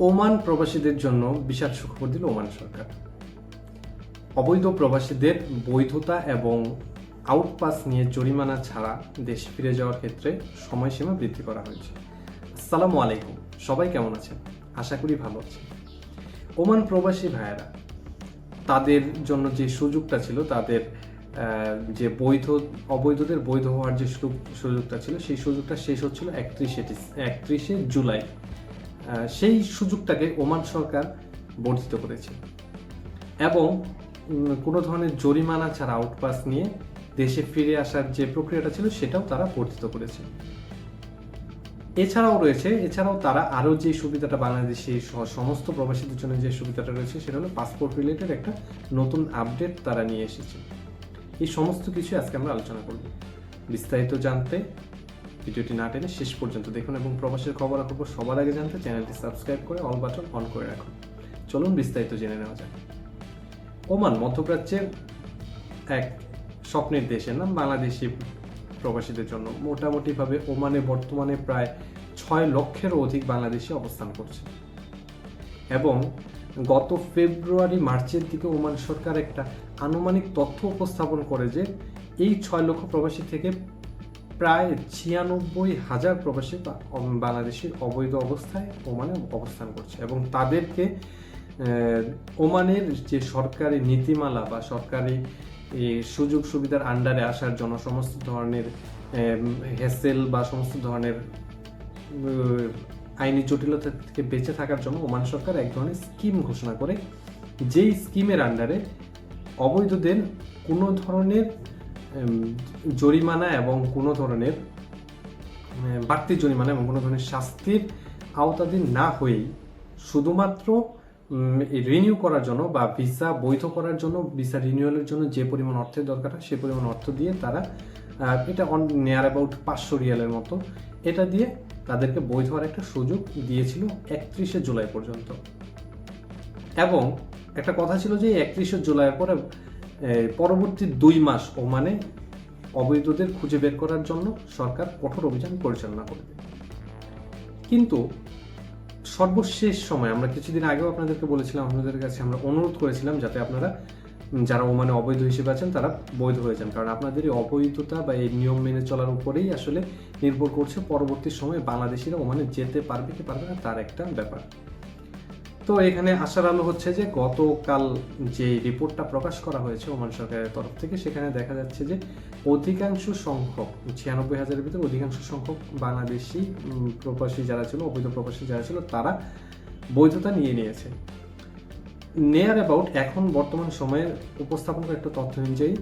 Oman প্রবাসীদের জন্য বিশাল সুখবর দিল ওমান সরকার। অবৈধ প্রবাসীদের বৈধতা এবং আউটপাস নিয়ে জরিমানা ছাড়া দেশ ফিরে যাওয়ার ক্ষেত্রে সময়সীমা বৃদ্ধি করা হয়েছে। আসসালামু আলাইকুম, সবাই কেমন আছেন? আশা করি ভালো আছেন। ওমান প্রবাসী ভাইয়েরা, তাদের জন্য যে সুযোগটা ছিল, তাদের যে বৈধ, অবৈধদের বৈধ হওয়ার যে সুযোগ- সুযোগটা ছিল, সেই সুযোগটা শেষ হচ্ছিল একত্রিশে একত্রিশে জুলাই। সেই সুযোগটাকে ওমান সরকার বর্ধিত করেছে। এবং কোনো ধরনের জরিমানা ছাড়া আউটপাস নিয়ে দেশে ফিরে আসার যে প্রক্রিয়াটা ছিল, সেটাও তারা বর্ধিত করেছে। এছাড়াও রয়েছে, এছাড়াও তারা আরও যে সুবিধাটা বাংলাদেশি সমস্ত প্রবাসীদের জন্য যে সুবিধাটা রয়েছে, সেটা হলো পাসপোর্ট রিলেটেড একটা নতুন আপডেট তারা নিয়ে এসেছে। এই সমস্ত কিছু আজকে আমরা আলোচনা করব। বিস্তারিত জানতে ভিডিওটি না টেনে শেষ পর্যন্ত দেখুন এবং প্রবাসের খবরাখবর সবার আগে জানতে চ্যানেলটি সাবস্ক্রাইব করে অল বাটন অন করে রাখুন। চলুন বিস্তারিত জেনে নেওয়া যাক। ওমান মধ্যপ্রাচ্যের এক স্বপ্নের দেশের নাম বাংলাদেশি প্রবাসীদের জন্য মোটামুটিভাবে ওমানে বর্তমানে প্রায় ছয় লক্ষেরও অধিক বাংলাদেশি অবস্থান করছে। এবং গত ফেব্রুয়ারি মার্চের দিকে ওমান সরকার একটা আনুমানিক তথ্য উপস্থাপন করে যে এই ছয় লক্ষ প্রবাসী থেকে প্রায় ছিয়ানব্বই হাজার প্রবাসী বা- অম- অবৈধ অবস্থায় ওমানে অবস্থান করছে এবং তাদেরকে ওমানের যে সরকারি নীতিমালা বা সরকারি সুযোগ সুবিধার আন্ডারে আসার জন্য সমস্ত ধরনের হেসেল বা সমস্ত ধরনের আইনি জটিলতা থেকে বেঁচে থাকার জন্য ওমান সরকার এক ধরনের স্কিম ঘোষণা করে। যেই স্কিমের আন্ডারে অবৈধদের কোনো ধরনের জরিমানা এবং কোনো ধরনের বাড়তি জরিমানা এবং কোনো ধরনের শাস্তির আওতাধীন না হয়েই শুধুমাত্র রিনিউ করার জন্য বা ভিসা বৈধ করার জন্য ভিসা রিনিউয়ালের জন্য যে পরিমাণ অর্থের দরকার হয়, সে পরিমাণ অর্থ দিয়ে তারা এটা অন নিয়ার অ্যাবাউট পাঁচশো রিয়ালের মতো, এটা দিয়ে তাদেরকে বৈধ হওয়ার একটা সুযোগ দিয়েছিল একত্রিশে জুলাই পর্যন্ত। এবং একটা কথা ছিল যে একত্রিশে জুলাইয়ের পরে পরবর্তী দুই মাস ওমানে অবৈধদের খুঁজে বের করার জন্য সরকার কঠোর অভিযান পরিচালনা করবে। কিন্তু সর্বশেষ সময়, আমরা কিছুদিন আগেও আপনাদেরকে বলেছিলাম, আপনাদের কাছে আমরা অনুরোধ করেছিলাম যাতে আপনারা যারা ওমানে অবৈধ হিসেবে আছেন, তারা বৈধ হয়ে যান। কারণ আপনাদের এই অবৈধতা বা এই নিয়ম মেনে চলার উপরেই আসলে নির্ভর করছে পরবর্তী সময়ে বাংলাদেশিরা ওমানে যেতে পারবে কি পারবে না, তার একটা ব্যাপার। তো এখানে আশার আলো হচ্ছে যে গতকাল যে রিপোর্টটা প্রকাশ করা হয়েছে ওমান সরকারের তরফ থেকে, সেখানে দেখা যাচ্ছে যে অধিকাংশ সংখ্যক, ছিয়ানব্বই হাজারের ভিতরে অধিকাংশ সংখ্যক বাংলাদেশি প্রবাসী যারা ছিল, অবৈধ প্রবাসী যারা ছিল, তারা বৈধতা নিয়ে নিয়েছে। নেয়ার অ্যাবাউট এখন বর্তমান সময়ের উপস্থাপন করা একটা তথ্য অনুযায়ী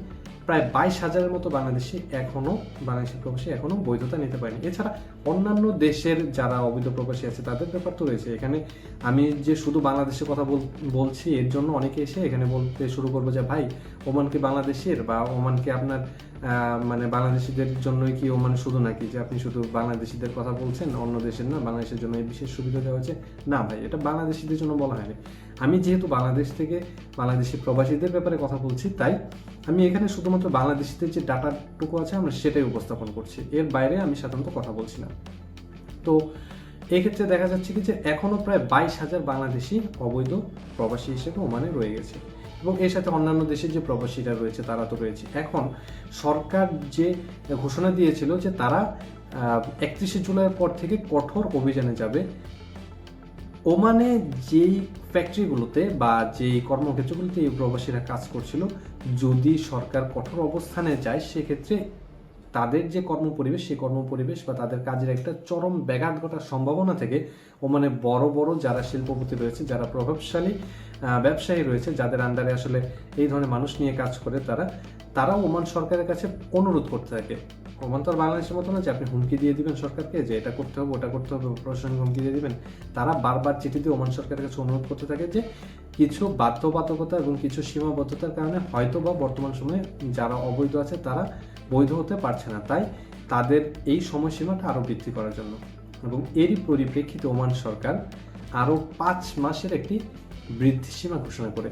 প্রায় বাইশ হাজারের মতো বাংলাদেশি এখনও বাংলাদেশি প্রবাসী এখনও বৈধতা নিতে পারেনি। এছাড়া অন্যান্য দেশের যারা অবৈধ প্রবাসী আছে, তাদের ব্যাপার তো রয়েছে। এখানে আমি যে শুধু বাংলাদেশের কথা বল- বলছি, এর জন্য অনেকে এসে এখানে বলতে শুরু করব যে, ভাই ওমান কি বাংলাদেশের বা ওমান কি আপনার মানে বাংলাদেশিদের জন্যই কি ওমান শুধু নাকি যে আপনি শুধু বাংলাদেশিদের কথা বলছেন, অন্য দেশের না, বাংলাদেশের জন্য এই বিশেষ সুবিধা দেওয়া হয়েছে? না ভাই, এটা বাংলাদেশিদের জন্য বলা হয়নি। আমি যেহেতু বাংলাদেশ থেকে বাংলাদেশি প্রবাসীদের ব্যাপারে কথা বলছি, তাই আমি এখানে শুধুমাত্র বাংলাদেশিদের যে ডাটাটুকু আছে, আমরা সেটাই উপস্থাপন করছি। এর বাইরে আমি সাধারণত কথা বলছি না। তো এই ক্ষেত্রে দেখা যাচ্ছে কি যে এখনও প্রায় বাইশ হাজার বাংলাদেশি অবৈধ প্রবাসী হিসেবে ওমানে রয়ে গেছে। এবং এর সাথে অন্যান্য দেশের যে প্রবাসীরা রয়েছে, তারা তো রয়েছে। এখন সরকার যে ঘোষণা দিয়েছিল যে তারা একত্রিশে জুলাইয়ের পর থেকে কঠোর অভিযানে যাবে, ওমানে যেই ফ্যাক্টরিগুলোতে বা যেই কর্মক্ষেত্রগুলোতে এই প্রবাসীরা কাজ করছিল, যদি সরকার কঠোর অবস্থানে যায়, সেক্ষেত্রে তাদের যে কর্ম কর্মপরিবেশ, সেই কর্ম পরিবেশ বা তাদের কাজের একটা চরম ব্যাঘাত ঘটার সম্ভাবনা থেকে ও মানে বড় বড় যারা শিল্পপতি রয়েছে, যারা প্রভাবশালী ব্যবসায়ী রয়েছে, যাদের আন্ডারে আসলে এই ধরনের মানুষ নিয়ে কাজ করে তারা, তারাও ওমান সরকারের কাছে অনুরোধ করতে থাকে। ওমান তো আর বাংলাদেশের মতো না যে আপনি হুমকি দিয়ে দিবেন সরকারকে যে এটা করতে হবে, ওটা করতে হবে, প্রশাসনিক হুমকি দিয়ে দিবেন। তারা বারবার চিঠিতে ওমান সরকারের কাছে অনুরোধ করতে থাকে যে কিছু বাধ্যবাধকতা এবং কিছু সীমাবদ্ধতার কারণে হয়তো বা বর্তমান সময়ে যারা অবৈধ আছে তারা বৈধ হতে পারছে না, তাই তাদের এই সময়সীমাটা আরও বৃদ্ধি করার জন্য। এবং এরই পরিপ্রেক্ষিতে ওমান সরকার আরও পাঁচ মাসের একটি বৃদ্ধি সীমা ঘোষণা করে।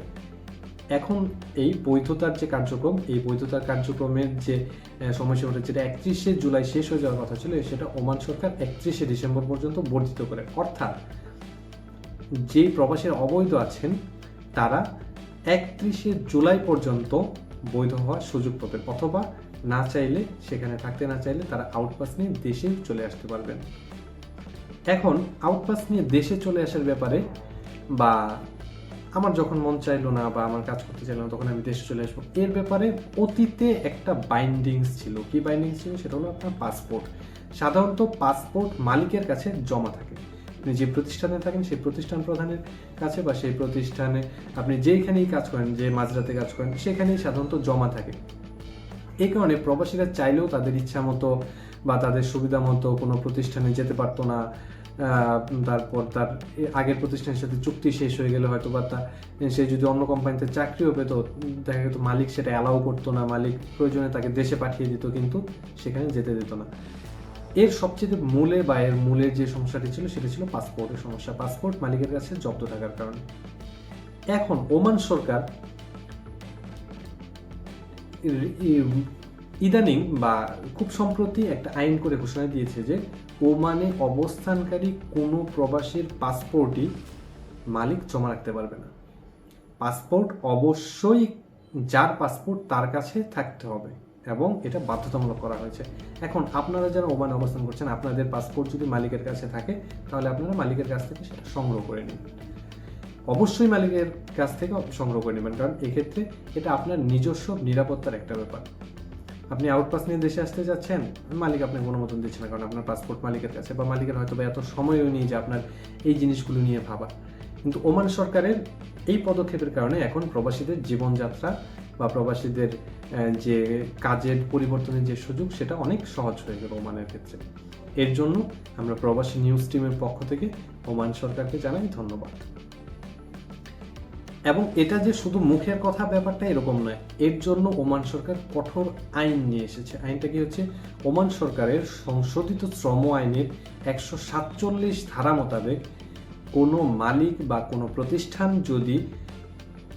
এখন এই বৈধতার যে কার্যক্রম, এই বৈধতার কার্যক্রমের যে সময়সীমাটা যেটা একত্রিশে জুলাই শেষ হয়ে যাওয়ার কথা ছিল, সেটা ওমান সরকার একত্রিশে ডিসেম্বর পর্যন্ত বর্ধিত করে। অর্থাৎ যে প্রবাসীরা অবৈধ আছেন, তারা একত্রিশে জুলাই পর্যন্ত বৈধ হওয়ার সুযোগ পাবেন। অথবা না চাইলে, সেখানে থাকতে না চাইলে তারা আউটপাস নিয়ে দেশে চলে আসতে পারবেন। এখন আউটপাস নিয়ে দেশে চলে আসার ব্যাপারে বা আমার যখন মন চাইলো না বা আমার কাজ করতে চাইলো না, তখন আমি দেশে চলে আসব। এর ব্যাপারে অতীতে একটা বাইন্ডিংস ছিল। কি বাইন্ডিংস ছিল? সেটা হলো আপনার পাসপোর্ট সাধারণত পাসপোর্ট মালিকের কাছে জমা থাকে। আপনি যে প্রতিষ্ঠানে থাকেন, সেই প্রতিষ্ঠান প্রধানের কাছে বা সেই প্রতিষ্ঠানে আপনি যেইখানেই কাজ করেন, যে মাঝরাতে কাজ করেন, সেখানেই সাধারণত জমা থাকে। এই কারণে প্রবাসীরা চাইলেও তাদের ইচ্ছা মতো বা তাদের সুবিধা মতো কোনো প্রতিষ্ঠানে যেতে পারতো না। তারপর তার আগের প্রতিষ্ঠানের সাথে চুক্তি শেষ হয়ে গেলে হয়তো বা তা, সে যদি অন্য কোম্পানিতে চাকরিও পেতো, দেখা যেত মালিক সেটা অ্যালাউ করতো না, মালিক প্রয়োজনে তাকে দেশে পাঠিয়ে দিত, কিন্তু সেখানে যেতে দিত না। এর সবচেয়ে মূলে বা এর মূলের যে সমস্যাটি ছিল, সেটা ছিল পাসপোর্টের সমস্যা। পাসপোর্ট মালিকের কাছে জব্দ থাকার কারণে। এখন ওমান সরকার ইদানিং বা খুব সম্প্রতি একটা আইন করে ঘোষণা দিয়েছে যে ওমানে অবস্থানকারী কোনো প্রবাসীর পাসপোর্টই মালিক জমা রাখতে পারবে না। পাসপোর্ট অবশ্যই যার পাসপোর্ট তার কাছে থাকতে হবে এবং এটা বাধ্যতামূলক করা হয়েছে। এখন আপনারা যারা ওমানে অবস্থান করছেন, আপনাদের পাসপোর্ট যদি মালিকের কাছে থাকে, তাহলে আপনারা মালিকের কাছ থেকে সেটা সংগ্রহ করে নিন। অবশ্যই মালিকের কাছ থেকে সংগ্রহ করে নেবেন, কারণ এক্ষেত্রে এটা আপনার নিজস্ব নিরাপত্তার একটা ব্যাপার। আপনি আউটপাস নিয়ে দেশে আসতে যাচ্ছেন, মালিক আপনাকে মতন দিচ্ছে না, কারণ আপনার পাসপোর্ট মালিকের কাছে, বা মালিকের হয়তো বা এত সময়ও নেই যে আপনার এই জিনিসগুলো নিয়ে ভাবা। কিন্তু ওমান সরকারের এই পদক্ষেপের কারণে এখন প্রবাসীদের জীবনযাত্রা বা প্রবাসীদের যে কাজের পরিবর্তনের যে সুযোগ, সেটা অনেক সহজ হয়ে গেল ওমানের ক্ষেত্রে। এর জন্য আমরা প্রবাসী নিউজ টিমের পক্ষ থেকে ওমান সরকারকে জানাই ধন্যবাদ। এবং এটা যে শুধু মুখের কথা ব্যাপারটা এরকম নয়, এর জন্য ওমান সরকার কঠোর আইন নিয়ে এসেছে। আইনটা কি হচ্ছে? ওমান সরকারের সংশোধিত শ্রম আইনের একশো সাতচল্লিশ ধারা মোতাবেক কোনো মালিক বা কোনো প্রতিষ্ঠান যদি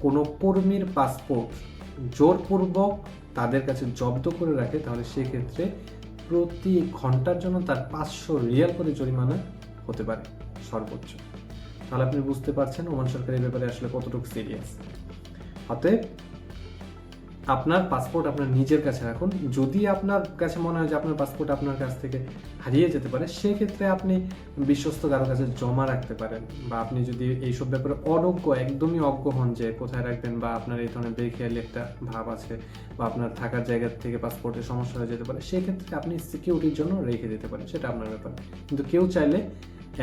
কোনো কর্মীর পাসপোর্ট জোরপূর্বক তাদের কাছে জব্দ করে রাখে, তাহলে সেক্ষেত্রে প্রতি ঘণ্টার জন্য তার পাঁচশো রিয়াল করে জরিমানা হতে পারে সর্বোচ্চ। তাহলে আপনি বুঝতে পারছেন ওমান সরকার এই ব্যাপারে আসলে কতটুকু সিরিয়াস অতএব আপনার পাসপোর্ট আপনার নিজের কাছে রাখুন। যদি আপনার কাছে মনে হয় যে আপনার পাসপোর্ট আপনার কাছ থেকে হারিয়ে যেতে পারে, সেক্ষেত্রে আপনি বিশ্বস্ত কারও কাছে জমা রাখতে পারেন। বা আপনি যদি এইসব ব্যাপারে অনজ্ঞ, একদমই অজ্ঞ হন যে কোথায় রাখবেন বা আপনার এই ধরনের বেখেয়ালি একটা ভাব আছে বা আপনার থাকার জায়গা থেকে পাসপোর্টের সমস্যা হয়ে যেতে পারে, সেক্ষেত্রে আপনি সিকিউরিটির জন্য রেখে দিতে পারেন। সেটা আপনার ব্যাপার। কিন্তু কেউ চাইলে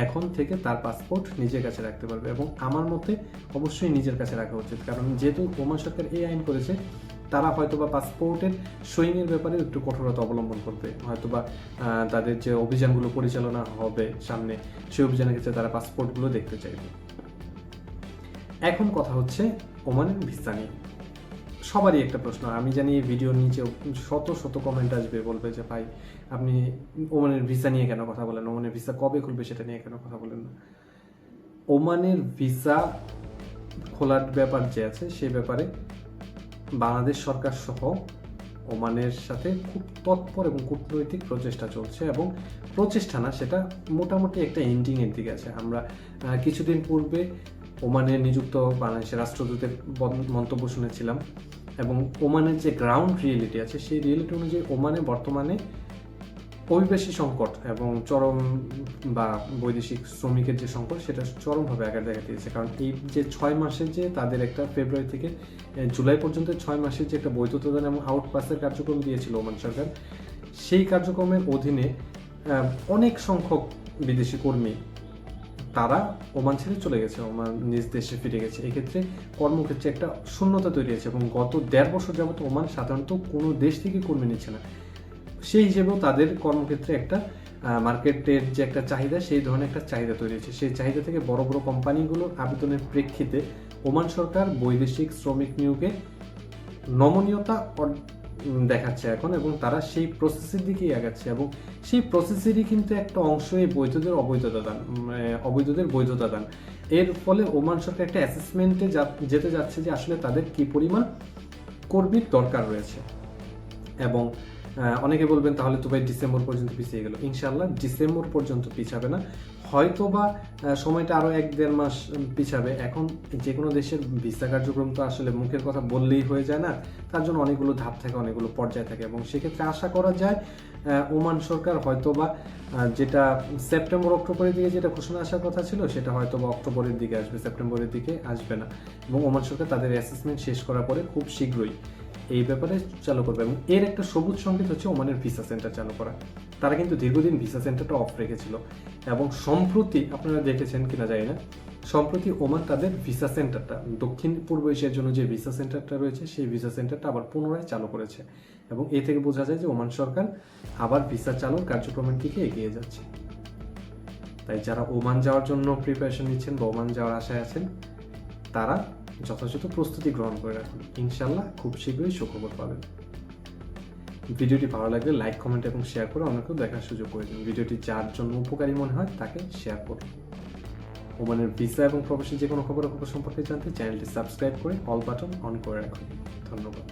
এখন থেকে তার পাসপোর্ট নিজের কাছে রাখতে পারবে এবং আমার মতে অবশ্যই নিজের কাছে রাখা উচিত। কারণ যেহেতু ওমান সরকার এই আইন করেছে তারা হয়তো বা পাসপোর্টের সইংয়ের ব্যাপারে একটু কঠোরতা অবলম্বন করবে। হয়তোবা আহ, তাদের যে অভিযানগুলো পরিচালনা হবে সামনে সেই অভিযানের ক্ষেত্রে তারা পাসপোর্টগুলো দেখতে চাইবে। এখন কথা হচ্ছে ওমানের ভিসা নিয়ে। সবারই একটা প্রশ্ন। আমি জানি এই ভিডিও নিচে শত শত কমেন্ট আসবে, বলবে যে, ভাই, আপনি ওমানের ভিসা নিয়ে কেন কথা বলেন? ওমানের ভিসা কবে খুলবে সেটা নিয়ে কেন কথা বলেন না? ওমানের ভিসা খোলার ব্যাপার যে আছে সেই ব্যাপারে বাংলাদেশ সরকার সহ ওমানের সাথে খুব তৎপর এবং কূটনৈতিক প্রচেষ্টা চলছে এবং প্রচেষ্টা না, সেটা মোটামুটি একটা এন্ডিং এর দিকে আছে। আমরা কিছুদিন পূর্বে ওমানে নিযুক্ত বাংলাদেশের রাষ্ট্রদূতের মন্তব্য শুনেছিলাম। এবং ওমানের যে গ্রাউন্ড রিয়েলিটি আছে, সেই রিয়েলিটি অনুযায়ী ওমানে বর্তমানে অভিবাসী সংকট এবং চরম বা বৈদেশিক শ্রমিকের যে সংকট, সেটা চরমভাবে আকার দেখা দিয়েছে। কারণ এই যে ছয় মাসের যে তাদের একটা ফেব্রুয়ারি থেকে জুলাই পর্যন্ত ছয় মাসের যে একটা বৈধতা দান এবং আউটপাসের কার্যক্রম দিয়েছিল ওমান সরকার, সেই কার্যক্রমের অধীনে অনেক সংখ্যক বিদেশি কর্মী তারা ওমান ছেড়ে চলে গেছে, ওমান নিজ দেশে ফিরে গেছে। এক্ষেত্রে কর্মক্ষেত্রে একটা শূন্যতা তৈরি হয়েছে এবং গত দেড় বছর যাবত ওমান সাধারণত কোনো দেশ থেকে কর্মী নিচ্ছে না। সেই হিসেবেও তাদের কর্মক্ষেত্রে একটা মার্কেটের যে একটা চাহিদা, সেই ধরনের একটা চাহিদা তৈরি হয়েছে। সেই চাহিদা থেকে বড় বড় কোম্পানিগুলোর আবেদনের প্রেক্ষিতে ওমান সরকার বৈদেশিক শ্রমিক নিয়োগে নমনীয়তা দেখাচ্ছে এখন এবং তারা সেই প্রসেসের দিকেই আগাচ্ছে এবং সেই প্রসেসেরই কিন্তু একটা অংশ এই বৈধদের অবৈধতা দান অবৈধদের বৈধতা দান এর ফলে ওমান সরকার একটা অ্যাসেসমেন্টে যেতে যাচ্ছে যে আসলে তাদের কি পরিমাণ কর্মীর দরকার রয়েছে। এবং অনেকে বলবেন, তাহলে তো ভাই ডিসেম্বর পর্যন্ত পিছিয়ে গেল। ইনশাল্লাহ ডিসেম্বর পর্যন্ত পিছাবে না। হয়তো বা সময়টা আরও এক দেড় মাস পিছাবে। এখন যে কোনো দেশের ভিসা কার্যক্রম তো আসলে মুখের কথা বললেই হয়ে যায় না। তার জন্য অনেকগুলো ধাপ থাকে, অনেকগুলো পর্যায় থাকে। এবং সেক্ষেত্রে আশা করা যায় ওমান সরকার হয়তো বা যেটা সেপ্টেম্বর, অক্টোবরের দিকে যেটা ঘোষণা আসার কথা ছিল, সেটা হয়তো বা অক্টোবরের দিকে আসবে, সেপ্টেম্বরের দিকে আসবে না। এবং ওমান সরকার তাদের অ্যাসেসমেন্ট শেষ করার পরে খুব শীঘ্রই এই ব্যাপারে চালু করবে এবং এর একটা সবুজ সংকেত হচ্ছে ওমানের ভিসা সেন্টার চালু করা। তারা কিন্তু দীর্ঘদিন ভিসা সেন্টারটা অফ রেখেছিল এবং সম্প্রতি আপনারা দেখেছেন কিনা জানি না, সম্প্রতি ওমান তাদের ভিসা সেন্টারটা, দক্ষিণ পূর্ব এশিয়ার জন্য যে ভিসা সেন্টারটা রয়েছে সেই ভিসা সেন্টারটা আবার পুনরায় চালু করেছে এবং এ থেকে বোঝা যায় যে ওমান সরকার আবার ভিসা চালুর কার্যক্রমের দিকে এগিয়ে যাচ্ছে। তাই যারা ওমান যাওয়ার জন্য প্রিপারেশন নিচ্ছেন বা ওমান যাওয়ার আশায় আছেন, তারা যথাযথ প্রস্তুতি গ্রহণ করে রাখুন। ইনশাল্লাহ খুব শীঘ্রই সুখবর পাবেন। ভিডিওটি ভালো লাগলে লাইক, কমেন্ট এবং শেয়ার করে অনেকেও দেখার সুযোগ করে দিন। ভিডিওটি যার জন্য উপকারী মনে হয় তাকে শেয়ার করুন। ওমানের ভিসা এবং প্রবাসী যে কোনো খবর খবর সম্পর্কে জানতে চ্যানেলটি সাবস্ক্রাইব করে অল বাটন অন করে রাখুন। ধন্যবাদ।